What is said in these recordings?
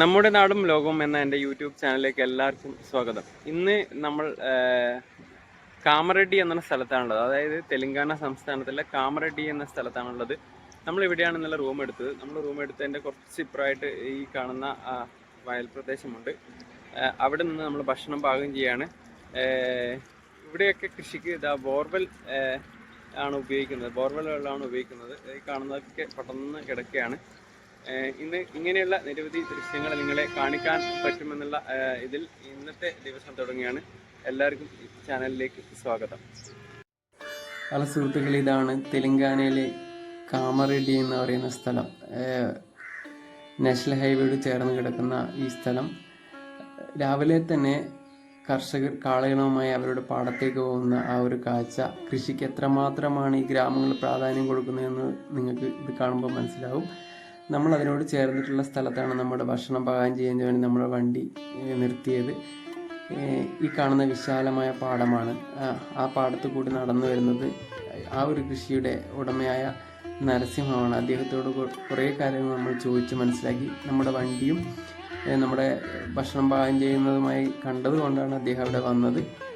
നമ്മുടെ നാടും ലോകവും എന്ന എന്റെ യൂട്യൂബ് ചാനലിലേക്ക് എല്ലാവർക്കും സ്വാഗതം. ഇന്ന് നമ്മൾ കാമറെഡി കാമറെഡ്ഡി എന്ന സ്ഥലത്താണുള്ളത്. അതായത് തെലങ്കാന സംസ്ഥാനത്തിലെ കാമറെഡ്ഡി എന്ന സ്ഥലത്താണുള്ളത്. നമ്മൾ ഇവിടെയാണ് ഇന്നലെ റൂം എടുത്തത്. നമ്മൾ റൂം എടുത്തതിന്റെ കുറച്ച് ഇപ്പുറമായിട്ട് ഈ കാണുന്ന വയൽ പ്രദേശമുണ്ട്. അവിടെ നിന്ന് നമ്മൾ ഭക്ഷണം പാകം ചെയ്യാണ്. ഇവിടെയൊക്കെ കൃഷിക്ക് ഇതാ ബോർവെൽ ആണ് ഉപയോഗിക്കുന്നത്. ബോർവെൽ വെള്ളമാണ് ഉപയോഗിക്കുന്നത്. ഈ കാണുന്നതൊക്കെ പെട്ടെന്ന് കിടക്കുകയാണ്. ഇന്ന് ഇങ്ങനെയുള്ള നിരവധി ദൃശ്യങ്ങൾ നിങ്ങളെ കാണിക്കാൻ പറ്റുമെന്നുള്ള ഇതിൽ ഇന്നത്തെ ദിവസം തുടങ്ങിയാണ്. എല്ലാവർക്കും ചാനലിലേക്ക് സ്വാഗതം. പല സുഹൃത്തുക്കൾ ഇതാണ് തെലങ്കാനയിലെ കാമറെഡ്ഡി എന്ന് പറയുന്ന സ്ഥലം. നാഷണൽ ഹൈവേയോട് ചേർന്ന് കിടക്കുന്ന ഈ സ്ഥലം. രാവിലെ തന്നെ കർഷകർ കാളകളുമായി അവരുടെ പാടത്തേക്ക് പോകുന്ന ആ ഒരു കാഴ്ച കൃഷിക്ക് എത്രമാത്രമാണ് ഈ ഗ്രാമങ്ങൾ പ്രാധാന്യം കൊടുക്കുന്നതെന്ന് നിങ്ങൾക്ക് ഇത് കാണുമ്പോൾ മനസ്സിലാവും. നമ്മൾ അതിനോട് ചേർന്നിട്ടുള്ള സ്ഥലത്താണ് നമ്മുടെ ഭക്ഷണം പാകം ചെയ്യാൻ വേണ്ടി നമ്മുടെ വണ്ടി നിർത്തിയത്. ഈ കാണുന്ന വിശാലമായ പാടമാണ്. ആ- പാടത്ത് കൂടി നടന്നു വരുന്നത് ആ ഒരു കൃഷിയുടെ ഉടമയായ നരസിംഹമാണ്. അദ്ദേഹത്തോട് കുറേ കാര്യങ്ങൾ നമ്മൾ ചോദിച്ച് മനസ്സിലാക്കി. നമ്മുടെ വണ്ടിയും നമ്മുടെ ഭക്ഷണം പാകം ചെയ്യുന്നതുമായി കണ്ടതുകൊണ്ടാണ് അദ്ദേഹം അവിടെ വന്നത്.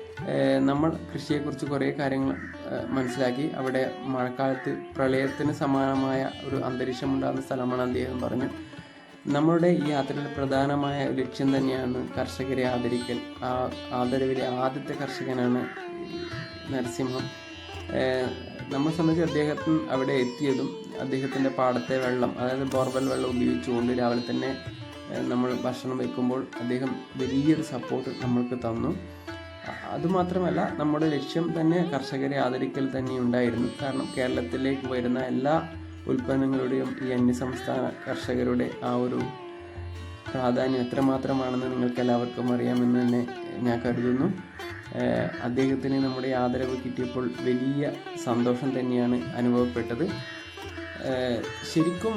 നമ്മൾ കൃഷിയെക്കുറിച്ച് കുറേ കാര്യങ്ങൾ മനസ്സിലാക്കി. അവിടെ മഴക്കാലത്ത് പ്രളയത്തിന് സമാനമായ ഒരു അന്തരീക്ഷം ഉണ്ടാകുന്ന സ്ഥലമാണ് അദ്ദേഹം പറഞ്ഞു നമ്മളുടെ ഈ യാത്രയിൽ പ്രധാനമായ ലക്ഷ്യം തന്നെയാണ് കർഷകരെ ആദരിക്കൽ. ആ ആദരവിലെ ആദ്യത്തെ കർഷകനാണ് നരസിംഹം. നമ്മളെ സംബന്ധിച്ച് അദ്ദേഹത്തിന് അവിടെ എത്തിയതും അദ്ദേഹത്തിന്റെ പാടത്തെ വെള്ളം അതായത് ബോർവെൽ വെള്ളം ഉപയോഗിച്ചുകൊണ്ട് രാവിലെ തന്നെ നമ്മൾ ഭക്ഷണം വയ്ക്കുമ്പോൾ അദ്ദേഹം വലിയൊരു സപ്പോർട്ട് നമ്മൾക്ക് തന്നു. അതുമാത്രമല്ല നമ്മുടെ ലക്ഷ്യം തന്നെ കർഷകരെ ആദരിക്കൽ തന്നെ ഉണ്ടായിരുന്നു കാരണം കേരളത്തിലേക്ക് വരുന്ന എല്ലാ ഉൽപ്പന്നങ്ങളുടെയും ഈ അന്യസംസ്ഥാന കർഷകരുടെ ആ ഒരു പ്രാധാന്യം എത്രമാത്രമാണെന്ന് നിങ്ങൾക്ക് എല്ലാവർക്കും അറിയാമെന്ന് തന്നെ ഞാൻ കരുതുന്നു. അദ്ദേഹത്തിന് നമ്മുടെ ആദരവ് കിട്ടിയപ്പോൾ വലിയ സന്തോഷം തന്നെയാണ് അനുഭവപ്പെട്ടത്. ശരിക്കും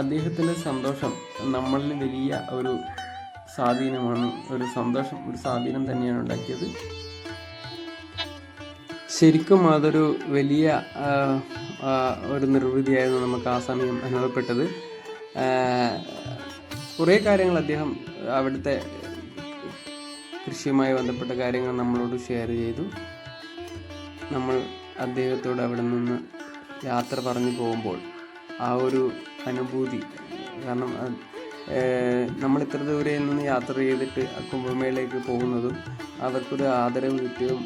അദ്ദേഹത്തിന്റെ സന്തോഷം നമ്മളിൽ വലിയ ഒരു സ്വാധീനമാണ്. ഒരു സന്തോഷം ഒരു സ്വാധീനം തന്നെയാണ് ഉണ്ടാക്കിയത്. ശരിക്കും അതൊരു വലിയ ഒരു നിർവൃതിയായിരുന്നു നമുക്ക് ആ സമയം അനുഭവപ്പെട്ടത്. കുറേ കാര്യങ്ങൾ അദ്ദേഹം അവിടുത്തെ കൃഷിയുമായി ബന്ധപ്പെട്ട കാര്യങ്ങൾ നമ്മളോട് ഷെയർ ചെയ്തു. നമ്മൾ അദ്ദേഹത്തോട് അവിടെ നിന്ന് യാത്ര പറഞ്ഞു പോകുമ്പോൾ ആ ഒരു അനുഭൂതി കാരണം നമ്മൾ ഇത്ര ദൂരെ നിന്ന് യാത്ര ചെയ്തിട്ട് കുംഭമേളയിലേക്ക് പോകുന്നതും അവർക്കൊരു ആദരവ് കിട്ടിയതും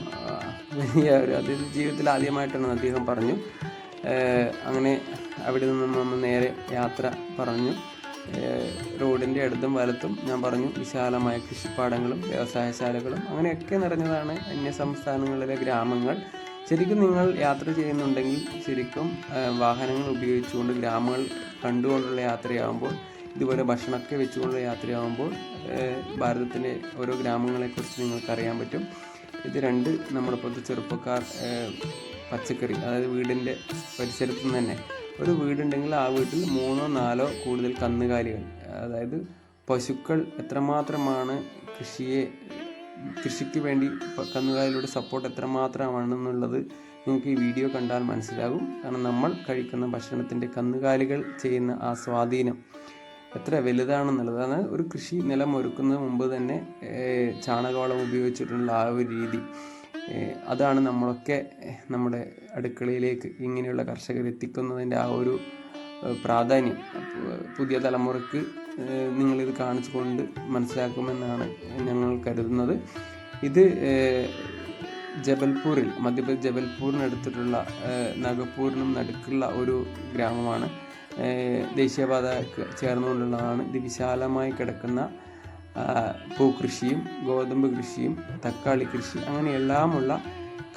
വലിയ ഒരു അത് ജീവിതത്തിൽ ആദ്യമായിട്ടാണ് അദ്ദേഹം പറഞ്ഞു. അങ്ങനെ അവിടെ നിന്ന് നമ്മൾ നേരെ യാത്ര പറഞ്ഞു. റോഡിന്റെ അടുത്തും വലത്തും ഞാൻ പറഞ്ഞു വിശാലമായ കൃഷിപ്പാടങ്ങളും വ്യവസായശാലകളും അങ്ങനെയൊക്കെ നിറഞ്ഞതാണ് അന്യ സംസ്ഥാനങ്ങളിലെ ഗ്രാമങ്ങൾ. ശരിക്കും നിങ്ങൾ യാത്ര ചെയ്യുന്നുണ്ടെങ്കിൽ ശരിക്കും വാഹനങ്ങൾ ഉപയോഗിച്ചുകൊണ്ട് ഗ്രാമങ്ങൾ കണ്ടുകൊണ്ടുള്ള യാത്രയാകുമ്പോൾ ഇതുപോലെ ഭക്ഷണമൊക്കെ വെച്ചുകൊണ്ട് യാത്രയാകുമ്പോൾ ഭാരതത്തിന്റെ ഓരോ ഗ്രാമങ്ങളെക്കുറിച്ച് നിങ്ങൾക്ക് അറിയാൻ പറ്റും. ഇത് രണ്ട് നമ്മുടെ പൊതു ചെറുപ്പക്കാർ പച്ചക്കറി അതായത് വീടിന്റെ പരിസരത്തു നിന്ന് തന്നെ. ഒരു വീടുണ്ടെങ്കിൽ ആ വീട്ടിൽ മൂന്നോ നാലോ കൂടുതൽ കന്നുകാലികൾ. അതായത് പശുക്കൾ എത്രമാത്രമാണ് കൃഷിയെ കൃഷിക്ക് വേണ്ടി കന്നുകാലിയുടെ സപ്പോർട്ട് എത്രമാത്രമാണെന്നുള്ളത് നിങ്ങൾക്ക് ഈ വീഡിയോ കണ്ടാൽ മനസ്സിലാകും. കാരണം നമ്മൾ കഴിക്കുന്ന ഭക്ഷണത്തിന്റെ കന്നുകാലികൾ ചെയ്യുന്ന ആ സ്വാധീനം. എത്ര വലുതാണെന്നുള്ളത് അതാണ് ഒരു കൃഷി നിലം ഒരുക്കുന്നതിന് മുമ്പ് തന്നെ ചാണകവളം ഉപയോഗിച്ചിട്ടുള്ള ആ ഒരു രീതി. അതാണ് നമ്മളൊക്കെ നമ്മുടെ അടുക്കളയിലേക്ക് ഇങ്ങനെയുള്ള കർഷകർ എത്തിക്കുന്നതിന്റെ ആ ഒരു പ്രാധാന്യം. പുതിയ തലമുറയ്ക്ക് ഏഹ്, നിങ്ങളിത് കാണിച്ചു കൊണ്ട് മനസ്സിലാക്കുമെന്നാണ് ഞങ്ങൾ കരുതുന്നത്. ഇത് ജബൽപൂരിൽ മധ്യപ്രദേശ് ജബൽപൂരിനടുത്തിട്ടുള്ള നഗപ്പൂരിനും നടുക്കുള്ള ഒരു ഗ്രാമമാണ്. ഏഹ്, ദേശീയപാതയ്ക്ക് ചേർന്നുകൊണ്ടുള്ളതാണ്. ഇത് വിശാലമായി കിടക്കുന്ന പൂക്കൃഷിയും ഗോതമ്പ് കൃഷിയും തക്കാളി കൃഷി അങ്ങനെ എല്ലാമുള്ള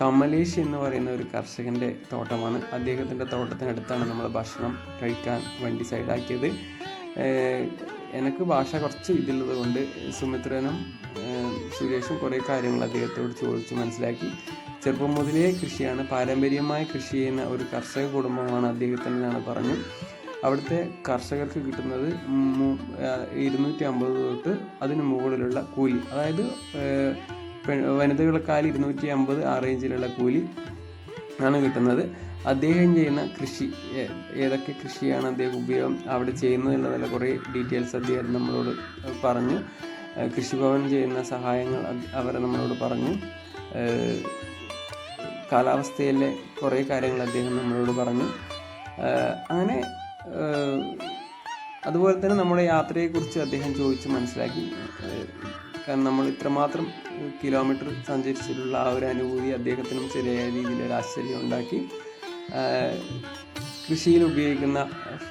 കമലേഷ് എന്ന് പറയുന്ന ഒരു കർഷകന്റെ തോട്ടമാണ്. അദ്ദേഹത്തിന്റെ തോട്ടത്തിനടുത്താണ് നമ്മൾ ഭക്ഷണം കഴിക്കാൻ വേണ്ടി സൈഡാക്കിയത്. എനിക്ക് ഭാഷ കുറച്ച് ഇതിലുള്ളത് കൊണ്ട് സുമിത്രനും സുരേഷും കുറേ കാര്യങ്ങൾ അദ്ദേഹത്തോട് ചോദിച്ച് മനസ്സിലാക്കി. ചെറുപ്പം മുതലേ കൃഷിയാണ് പാരമ്പര്യമായി കൃഷി ചെയ്യുന്ന ഒരു കർഷക കുടുംബമാണ് അദ്ദേഹത്തിന്റെതാണ് പറഞ്ഞു. അവിടുത്തെ കർഷകർക്ക് കിട്ടുന്നത് ഇരുന്നൂറ്റി അമ്പത് തൊട്ട് അതിന് മുകളിലുള്ള കൂലി. അതായത് വനിതകൾക്കാൽ ഇരുന്നൂറ്റി അമ്പത് ആ റേഞ്ചിലുള്ള കൂലി ആണ് കിട്ടുന്നത്. അദ്ദേഹം ചെയ്യുന്ന കൃഷി ഏതൊക്കെ കൃഷിയാണ് അദ്ദേഹം ഉപയോഗം അവിടെ ചെയ്യുന്നത് എന്നുള്ള കുറേ ഡീറ്റെയിൽസ് അദ്ദേഹം നമ്മളോട് പറഞ്ഞു. കൃഷിഭവൻ ചെയ്യുന്ന സഹായങ്ങൾ അവർ നമ്മളോട് പറഞ്ഞു. കാലാവസ്ഥയിലെ കുറേ കാര്യങ്ങൾ അദ്ദേഹം നമ്മളോട് പറഞ്ഞു. അങ്ങനെ അതുപോലെ തന്നെ നമ്മുടെ യാത്രയെക്കുറിച്ച് അദ്ദേഹം ചോദിച്ച് മനസ്സിലാക്കി. കാരണം നമ്മൾ ഇത്രമാത്രം കിലോമീറ്റർ സഞ്ചരിച്ചിട്ടുള്ള ആ ഒരു അനുഭൂതി അദ്ദേഹത്തിനും ചെറിയ രീതിയിൽ ഒരു ആശ്ചര്യം ഉണ്ടാക്കി. കൃഷിയിൽ ഉപയോഗിക്കുന്ന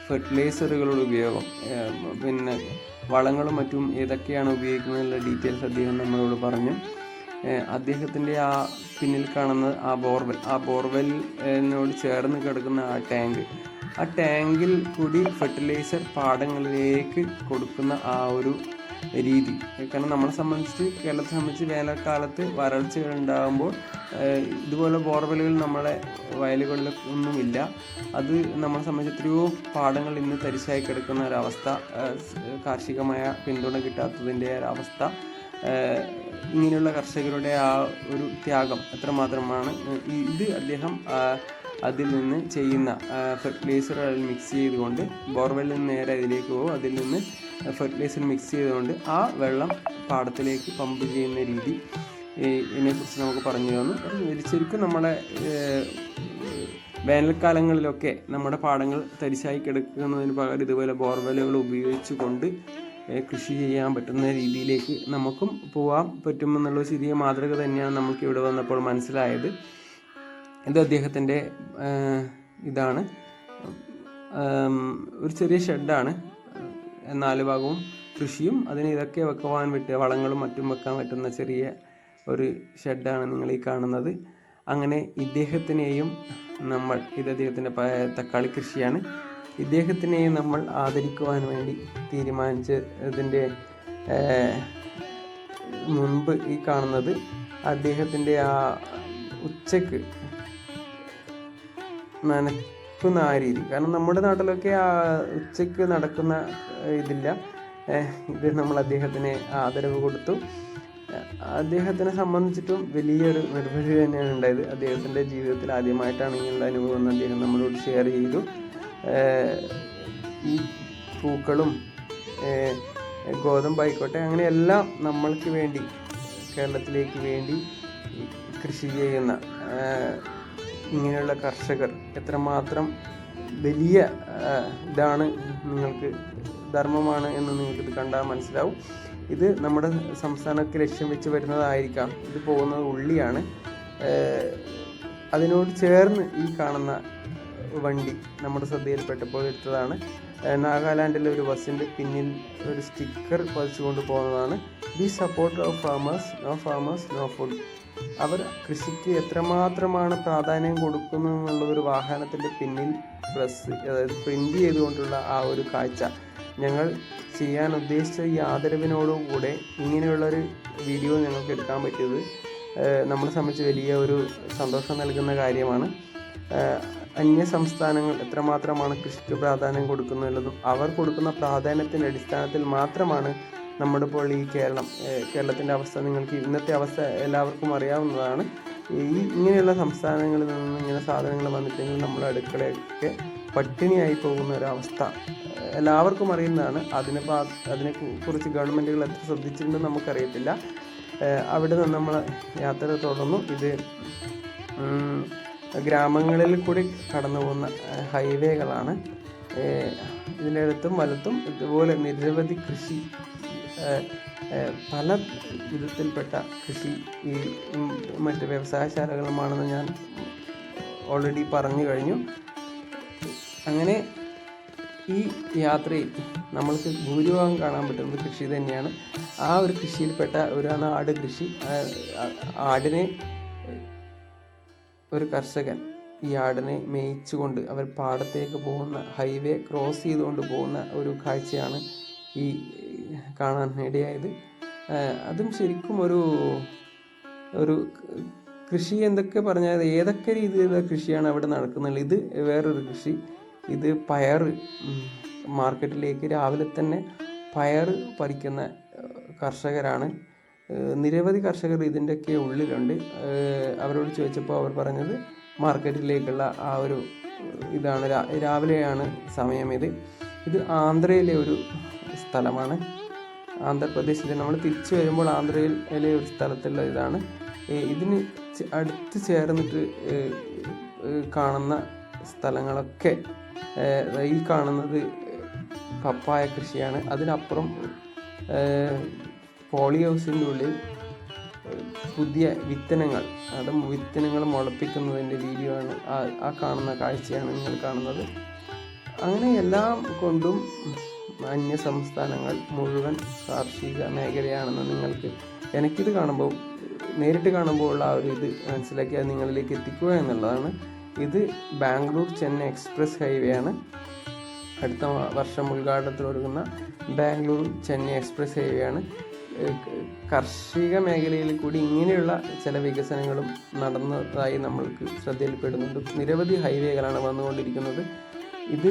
ഫെർട്ടിലൈസറുകളുടെ ഉപയോഗം പിന്നെ വളങ്ങളും മറ്റും ഏതൊക്കെയാണ് ഉപയോഗിക്കുന്നതിനുള്ള ഡീറ്റെയിൽസ് അദ്ദേഹം നമ്മളോട് പറഞ്ഞു. അദ്ദേഹത്തിന്റെ ആ പിന്നിൽ കാണുന്ന ആ ബോർവെൽ ആ ബോർവെല്ലിനോട് ചേർന്ന് കിടക്കുന്ന ആ ടാങ്ക് ആ ടാങ്കിൽ കൂടി ഫെർട്ടിലൈസർ പാടങ്ങളിലേക്ക് കൊടുക്കുന്ന ആ ഒരു രീതി. കാരണം നമ്മളെ സംബന്ധിച്ച് കേരളത്തെ സംബന്ധിച്ച് വേനൽക്കാലത്ത് വരൾച്ചകൾ ഉണ്ടാകുമ്പോൾ ഇതുപോലെ ബോർവെലുകൾ നമ്മളെ വയലുകളിൽ ഒന്നുമില്ല അത് നമ്മളെ സംബന്ധിച്ച് എത്രയോ പാടങ്ങൾ ഇന്ന് തരിശായി കിടക്കുന്ന ഒരവസ്ഥ കാർഷികമായ പിന്തുണ കിട്ടാത്തതിന്റെ ഒരവസ്ഥ ഇങ്ങനെയുള്ള കർഷകരുടെ ആ ഒരു ത്യാഗം എത്രമാത്രമാണ്? ഇത് അദ്ദേഹം അതിൽ നിന്ന് ചെയ്യുന്ന ഫെർട്ടിലൈസറുകൾ മിക്സ് ചെയ്തുകൊണ്ട് ബോർവെല്ലിൽ നിന്ന് നേരെ അതിലേക്ക് പോകും. അതിൽ നിന്ന് ഫെർട്ടിലൈസർ മിക്സ് ചെയ്തുകൊണ്ട് ആ വെള്ളം പാടത്തിലേക്ക് പമ്പ് ചെയ്യുന്ന രീതി ഇതിനെക്കുറിച്ച് നമുക്ക് പറഞ്ഞു തന്നു. ശരിക്കും നമ്മുടെ വേനൽക്കാലങ്ങളിലൊക്കെ നമ്മുടെ പാടങ്ങൾ തരിശായി കിടക്കുന്നതിന് പകരം ഇതുപോലെ ബോർവെല്ലുകൾ ഉപയോഗിച്ചുകൊണ്ട് കൃഷി ചെയ്യാൻ പറ്റുന്ന രീതിയിലേക്ക് നമുക്കും പോകാൻ പറ്റുമെന്നുള്ള ചെറിയ മാതൃക തന്നെയാണ് നമുക്ക് ഇവിടെ വന്നപ്പോൾ മനസ്സിലായത്. ഇത് അദ്ദേഹത്തിന്റെ ഇതാണ്. ഒരു ചെറിയ ഷെഡാണ്. നാല് ഭാഗവും കൃഷിയും. അതിന് ഇതൊക്കെ വെക്കുവാൻ പറ്റിയ വളങ്ങളും മറ്റും വെക്കാൻ പറ്റുന്ന ചെറിയ ഒരു ഷെഡാണ് നിങ്ങൾ ഈ കാണുന്നത്. അങ്ങനെ ഇദ്ദേഹത്തിനെയും നമ്മൾ ഇത് അദ്ദേഹത്തിന്റെ തക്കാളി കൃഷിയാണ്. ഇദ്ദേഹത്തിനെയും നമ്മൾ ആദരിക്കുവാൻ വേണ്ടി തീരുമാനിച്ചതിന്റെ മുൻപ് ഈ കാണുന്നത് അദ്ദേഹത്തിന്റെ ആ ഉച്ചയ്ക്ക് നനക്കുന്ന ആ കാരണം നമ്മുടെ നാട്ടിലൊക്കെ ആ ഉച്ചയ്ക്ക് നടക്കുന്ന ഇതില്ല. ഇത് നമ്മൾ അദ്ദേഹത്തിന് ആദരവ് കൊടുത്തു. അദ്ദേഹത്തിനെ സംബന്ധിച്ചിട്ടും വലിയൊരു നിർവൃതി തന്നെയാണ് ഉണ്ടായത്. അദ്ദേഹത്തിന്റെ ജീവിതത്തിൽ ആദ്യമായിട്ടാണ് ഇങ്ങനെയുള്ള അനുഭവം അദ്ദേഹം നമ്മളോട് ഷെയർ ചെയ്തു. ഈ പൂക്കളും ഗോതമ്പായിക്കോട്ടെ അങ്ങനെയെല്ലാം നമ്മൾക്ക് വേണ്ടി കേരളത്തിലേക്ക് വേണ്ടി കൃഷി ചെയ്യുന്ന ഇങ്ങനെയുള്ള കർഷകർ എത്രമാത്രം വലിയ ഇതാണ് നിങ്ങൾക്ക് ധർമ്മമാണ് എന്ന് നിങ്ങൾക്കിത് കണ്ടാൽ മനസ്സിലാവും. ഇത് നമ്മുടെ സംസ്ഥാനത്ത് ലക്ഷ്യം വെച്ച് വരുന്നതായിരിക്കാം. ഇത് പോകുന്നത് ഉള്ളിയാണ്. അതിനോട് ചേർന്ന് ഈ കാണുന്ന വണ്ടി നമ്മുടെ ശ്രദ്ധയിൽപ്പെട്ടപ്പോൾ എടുത്തതാണ്. നാഗാലാൻഡിലെ ഒരു ബസ്സിന്റെ പിന്നിൽ ഒരു സ്റ്റിക്കർ പതിച്ചുകൊണ്ട് പോകുന്നതാണ്. Be support of farmers no farmers no food അവർ കൃഷിക്ക് എത്രമാത്രമാണ് പ്രാധാന്യം കൊടുക്കുന്നു എന്നുള്ള ഒരു വാഹനത്തിന്റെ പിന്നിൽ പ്രസ് അതായത് പ്രിന്റ് ചെയ്തുകൊണ്ടുള്ള ആ ഒരു കാഴ്ച ഞങ്ങൾ ചെയ്യാൻ ഉദ്ദേശിച്ച ഈ ആദരവിനോടുകൂടെ ഇങ്ങനെയുള്ളൊരു വീഡിയോ ഞങ്ങൾക്ക് എടുക്കാൻ പറ്റിയത് നമ്മളെ സംബന്ധിച്ച് വലിയ ഒരു സന്തോഷം നൽകുന്ന കാര്യമാണ്. അന്യ സംസ്ഥാനങ്ങൾ എത്രമാത്രമാണ് കൃഷിക്ക് പ്രാധാന്യം കൊടുക്കുന്നുള്ളതും അവർ കൊടുക്കുന്ന പ്രാധാന്യത്തിന്റെ അടിസ്ഥാനത്തിൽ മാത്രമാണ് നമ്മുടെ ഇപ്പോൾ ഈ കേരളം കേരളത്തിന്റെ അവസ്ഥ നിങ്ങൾക്ക് ഇന്നത്തെ അവസ്ഥ എല്ലാവർക്കും അറിയാവുന്നതാണ്. ഈ ഇങ്ങനെയുള്ള സംസ്ഥാനങ്ങളിൽ നിന്ന് ഇങ്ങനെ സാധനങ്ങൾ വന്നിട്ടെങ്കിൽ നമ്മുടെ അടുക്കളയൊക്കെ പട്ടിണിയായി പോകുന്ന ഒരവസ്ഥ എല്ലാവർക്കും അറിയുന്നതാണ്. അതിനെ അതിനെ കുറിച്ച് ഗവൺമെന്റുകൾ എത്ര ശ്രദ്ധിച്ചിട്ടുണ്ടെന്ന് നമുക്കറിയത്തില്ല. അവിടെ നിന്ന് നമ്മൾ യാത്ര തുടർന്നു. ഇത് ഗ്രാമങ്ങളിൽ കൂടി കടന്നു പോകുന്ന ഹൈവേകളാണ്. ഇതിന്റെ അടുത്തും വലത്തും ഇതുപോലെ നിരവധി കൃഷി പല വിധത്തിൽപ്പെട്ട കൃഷി ഈ മറ്റ് വ്യവസായശാലകളുമാണെന്ന് ഞാൻ ഓൾറെഡി പറഞ്ഞു കഴിഞ്ഞു. അങ്ങനെ ഈ യാത്രയിൽ നമ്മൾക്ക് ഭൂരിഭാഗം കാണാൻ പറ്റുന്നത് കൃഷി തന്നെയാണ്. ആ ഒരു കൃഷിയിൽപ്പെട്ട ഒരു ആട് കൃഷി. ആടിനെ ഒരു കർഷകൻ ഈ ആടിനെ മേയിച്ചുകൊണ്ട് അവർ പാടത്തേക്ക് പോകുന്ന ഹൈവേ ക്രോസ് ചെയ്തുകൊണ്ട് പോകുന്ന ഒരു കാഴ്ചയാണ് ഈ കാണാൻ ഇടയായത്. അതും ശരിക്കും ഒരു ഒരു കൃഷി എന്തൊക്കെ പറഞ്ഞാൽ ഏതൊക്കെ രീതിയിലുള്ള കൃഷിയാണ് അവിടെ നടക്കുന്നത്? ഇത് വേറൊരു കൃഷി. ഇത് പയർ മാർക്കറ്റിലേക്ക് രാവിലെ തന്നെ പയർ പറിക്കുന്ന കർഷകരാണ്. നിരവധി കർഷകർ ഇതിന്റെയൊക്കെ ഉള്ളിലുണ്ട്. അവരോട് ചോദിച്ചപ്പോൾ അവർ പറഞ്ഞത് മാർക്കറ്റിലേക്കുള്ള ആ ഒരു ഇതാണ്. രാവിലെയാണ് സമയം ഇത് ഇത് ആന്ധ്രയിലെ ഒരു സ്ഥലമാണ്. ആന്ധ്രാപ്രദേശിലെ. നമ്മൾ തിരിച്ചു വരുമ്പോൾ ആന്ധ്രയിലെ ഒരു സ്ഥലത്തുള്ള ഇതാണ്. ഇതിന് അടുത്ത് ചേർന്നിട്ട് കാണുന്ന സ്ഥലങ്ങളൊക്കെ ഈ കാണുന്നത് പപ്പായ കൃഷിയാണ്. അതിനപ്പുറം പോളി ഹൗസിന്റെ ഉള്ളിൽ പുതിയ വിത്തനങ്ങൾ അത് വിത്തനങ്ങൾ മുളപ്പിക്കുന്നതിന്റെ വീഡിയോ ആണ് ആ കാണുന്ന കാഴ്ചയാണ് നിങ്ങൾ കാണുന്നത്. അങ്ങനെ എല്ലാം കൊണ്ടും അന്യ സംസ്ഥാനങ്ങൾ മുഴുവൻ കാർഷിക മേഖലയാണെന്ന് നിങ്ങൾക്ക് എനിക്കിത് കാണുമ്പോൾ നേരിട്ട് കാണുമ്പോൾ ഉള്ള ആ ഒരു ഇത് മനസ്സിലാക്കി അത് നിങ്ങളിലേക്ക് എത്തിക്കുക എന്നുള്ളതാണ്. ഇത് ബാംഗ്ലൂർ ചെന്നൈ എക്സ്പ്രസ് ഹൈവേ ആണ് അടുത്ത വർഷം ഉദ്ഘാടനത്തിൽ ഒരുങ്ങുന്ന ബാംഗ്ലൂർ ചെന്നൈ എക്സ്പ്രസ് ഹൈവേ ആണ് കാർഷിക മേഖലയിൽ കൂടി ഇങ്ങനെയുള്ള ചില വികസനങ്ങളും നടന്നതായി നമ്മൾക്ക് ശ്രദ്ധയിൽപ്പെടുന്നുണ്ട്. നിരവധി ഹൈവേകളാണ് വന്നുകൊണ്ടിരിക്കുന്നത്. ഇത്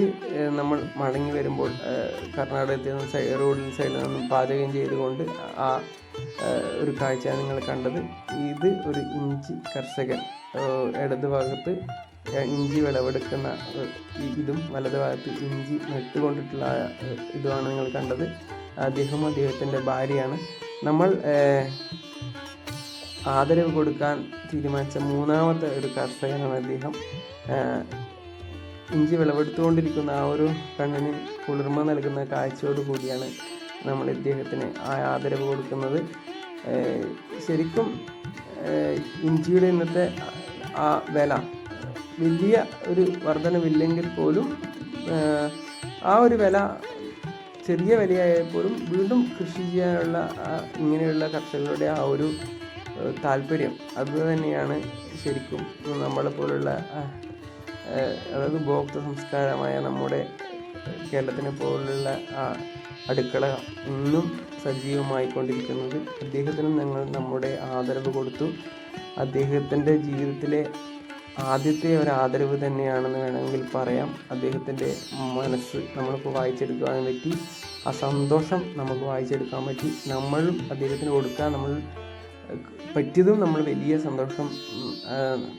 നമ്മൾ മടങ്ങി വരുമ്പോൾ കർണാടകത്തിൽ നിന്ന് റോഡിൽ സൈഡിൽ നിന്നും പാചകം ചെയ്തുകൊണ്ട് ആ ഒരു കാഴ്ചയാണ് നിങ്ങൾ കണ്ടത്. ഇത് ഒരു ഇഞ്ചി കർഷകൻ ഇടതുഭാഗത്ത് ഇടത് ഭാഗത്ത് ഇഞ്ചി വിളവെടുക്കുന്ന ഇതും വലത് ഭാഗത്ത് ഇഞ്ചി നട്ടുകൊണ്ടിട്ടുള്ള ഇതുമാണ് നിങ്ങൾ കണ്ടത്. അദ്ദേഹം അദ്ദേഹത്തിന്റെ ഭാര്യയാണ്. നമ്മൾ ആദരവ് കൊടുക്കാൻ തീരുമാനിച്ച മൂന്നാമത്തെ ഒരു കർഷകനാണ് അദ്ദേഹം. ഇഞ്ചി വിളവെടുത്തുകൊണ്ടിരിക്കുന്ന ആ ഒരു കണ്ണിന് കുളിർമ നൽകുന്ന കാഴ്ചയോട് കൂടിയാണ് നമ്മൾ ഇദ്ദേഹത്തിന് ആ ആദരവ് കൊടുക്കുന്നത്. ശരിക്കും ഇഞ്ചിയുടെ ഇന്നത്തെ ആ വില വലിയ ഒരു വർധനവില്ലെങ്കിൽ പോലും ആ ഒരു വില ചെറിയ വിലയായാൽ പോലും വീണ്ടും കൃഷി ചെയ്യാനുള്ള ഇങ്ങനെയുള്ള കർഷകരുടെ ആ ഒരു താല്പര്യം അത് തന്നെയാണ് ശരിക്കും നമ്മളെ പോലുള്ള ആ, ഏഹ്, അതായത് ഉപഭോക്തൃ സംസ്കാരമായ നമ്മുടെ കേരളത്തിനെ പോലുള്ള ആ അടുക്കള ഇന്നും സജീവമായിക്കൊണ്ടിരിക്കുന്നത് അദ്ദേഹത്തിന് ഞങ്ങൾ നമ്മുടെ ആദരവ് കൊടുത്തു. അദ്ദേഹത്തിന്റെ ജീവിതത്തിലെ ആദ്യത്തെ ഒരു ആദരവ് തന്നെയാണെന്ന് വേണമെങ്കിൽ പറയാം. അദ്ദേഹത്തിന്റെ മനസ്സ് നമ്മൾക്ക് വായിച്ചെടുക്കാൻ പറ്റി. ആ സന്തോഷം നമുക്ക് വായിച്ചെടുക്കാൻ പറ്റി. നമ്മളും അദ്ദേഹത്തിന് കൊടുക്കാൻ നമ്മൾ പറ്റിയതും നമ്മൾ വലിയ സന്തോഷം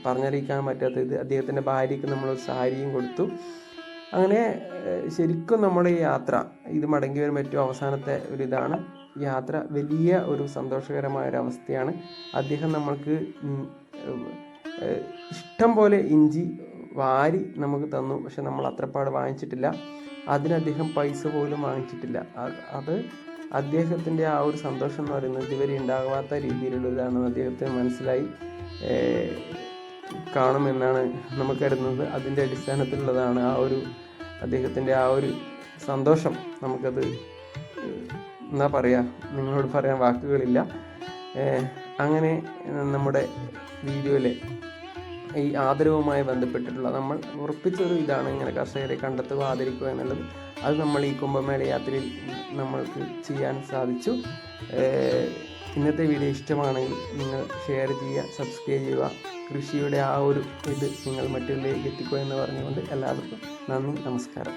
പറഞ്ഞറിയിക്കാൻ പറ്റാത്ത ഇത് അദ്ദേഹത്തിന്റെ ഭാര്യയ്ക്ക് നമ്മൾ സാരിയും കൊടുത്തു. അങ്ങനെ ശരിക്കും നമ്മുടെ ഈ യാത്ര ഇത് മടങ്ങി വരുമ്പോൾ ഏറ്റവും അവസാനത്തെ ഒരു ഇതാണ്. യാത്ര വലിയ ഒരു സന്തോഷകരമായ ഒരു അവസ്ഥയാണ്. അദ്ദേഹം നമ്മൾക്ക് ഇഷ്ടം പോലെ ഇഞ്ചി വാരി നമുക്ക് തന്നു. പക്ഷെ നമ്മൾ അത്രപ്പാട് വാങ്ങിച്ചിട്ടില്ല. അതിന് അദ്ദേഹം പൈസ പോലും വാങ്ങിച്ചിട്ടില്ല. അത് അദ്ദേഹത്തിന്റെ ആ ഒരു സന്തോഷം എന്ന് പറയുന്നത് ഇതുവരെ ഉണ്ടാകാത്ത രീതിയിലുള്ളതാണെന്ന് അദ്ദേഹത്തിന് മനസ്സിലായി. കാണുമെന്നാണ് നമുക്ക് കരുതുന്നത്. അതിന്റെ അടിസ്ഥാനത്തിലുള്ളതാണ് ആ ഒരു അദ്ദേഹത്തിന്റെ ആ ഒരു സന്തോഷം. നമുക്കത് എന്താ പറയുക നിങ്ങളോട് പറയാൻ വാക്കുകളില്ല. അങ്ങനെ നമ്മുടെ വീഡിയോയിലെ ഈ ആദരവുമായി ബന്ധപ്പെട്ടിട്ടുള്ള നമ്മൾ ഉറപ്പിച്ചൊരു ഇതാണ് ഇങ്ങനെ കർഷകരെ കണ്ടെത്തുക ആദരിക്കുക എന്നുള്ളത്. അത് നമ്മൾ ഈ കുംഭമേള യാത്രയിൽ നമ്മൾക്ക് ചെയ്യാൻ സാധിച്ചു. ഇന്നത്തെ വീഡിയോ ഇഷ്ടമാണെങ്കിൽ നിങ്ങൾ ഷെയർ ചെയ്യുക സബ്സ്ക്രൈബ് ചെയ്യുക. കൃഷിയുടെ ആ ഒരു ഇത് നിങ്ങൾ മറ്റുള്ളവരിലേക്ക് എത്തിക്കുക എന്ന് പറഞ്ഞുകൊണ്ട് എല്ലാവർക്കും നന്ദി നമസ്കാരം.